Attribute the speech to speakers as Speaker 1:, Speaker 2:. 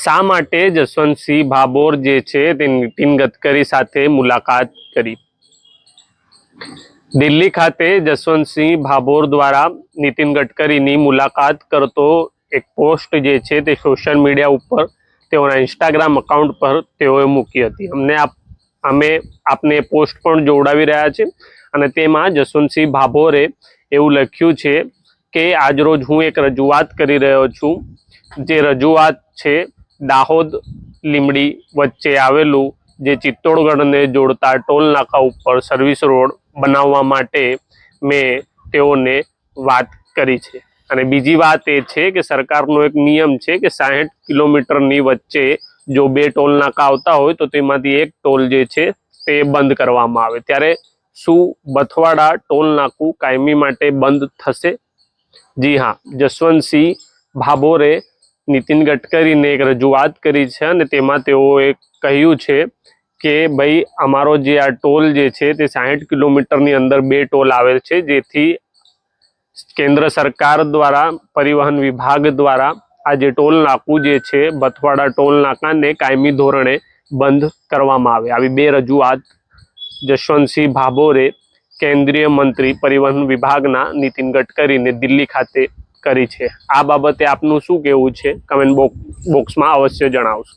Speaker 1: શા માટે જસવંતસિંહ ભાભોર જે છે તે નીતિન ગડકરી સાથે મુલાકાત કરી? દિલ્હી ખાતે જસવંતસિંહ ભાભોર દ્વારા નીતિન ગડકરીની મુલાકાત કરતો એક પોસ્ટ જે છે તે સોશિયલ મીડિયા ઉપર તેઓના ઇન્સ્ટાગ્રામ અકાઉન્ટ પર તેઓએ મૂકી હતી. અમને આપ, અમે આપને પોસ્ટ પણ જોડાવી રહ્યા છે અને તેમાં જસવંતસિંહ ભાભોરે એવું લખ્યું છે કે, આજરોજ હું એક રજૂઆત કરી રહ્યો છું. જે રજૂઆત છે દાહોદ લીમડી વચ્ચે આવેલું જે ચિત્તોડગઢને જોડતા ટોલ નાકા ઉપર સર્વિસ રોડ બનાવવા માટે મેં તેઓને વાત કરી છે. અને બીજી વાત એ છે કે સરકારનો એક નિયમ છે કે સાહીઠ કિલોમીટરની વચ્ચે જો બે ટોલ નાકા આવતા હોય તો તેમાંથી એક ટોલ જે છે તે બંધ કરવામાં આવે. ત્યારે શું બથવાડા ટોલ નાકું કાયમી માટે બંધ થશે? જી હા, જસવંતસિંહ ભાભોરે નીતિન ગડકરીને એક રજૂઆત કરી છે અને તેમાં તેઓએ કહ્યું છે કે ભાઈ, અમારો જે આ ટોલ જે છે તે સાહીઠ કિલોમીટરની અંદર બે ટોલ આવેલ છે, જેથી કેન્દ્ર સરકાર દ્વારા, પરિવહન વિભાગ દ્વારા આ જે ટોલ નાકું જે છે, બથવાડા ટોલ નાકાને કાયમી ધોરણે બંધ કરવામાં આવે. આવી બે રજૂઆત જશવંતસિંહ ભાભોરે કેન્દ્રીય મંત્રી, પરિવહન વિભાગના નીતિન ગડકરીને દિલ્હી ખાતે કરી છે. આ બાબતે આપનું શું કહેવું છે? કમેન્ટ બોક્સમાં અવશ્ય જણાવશો.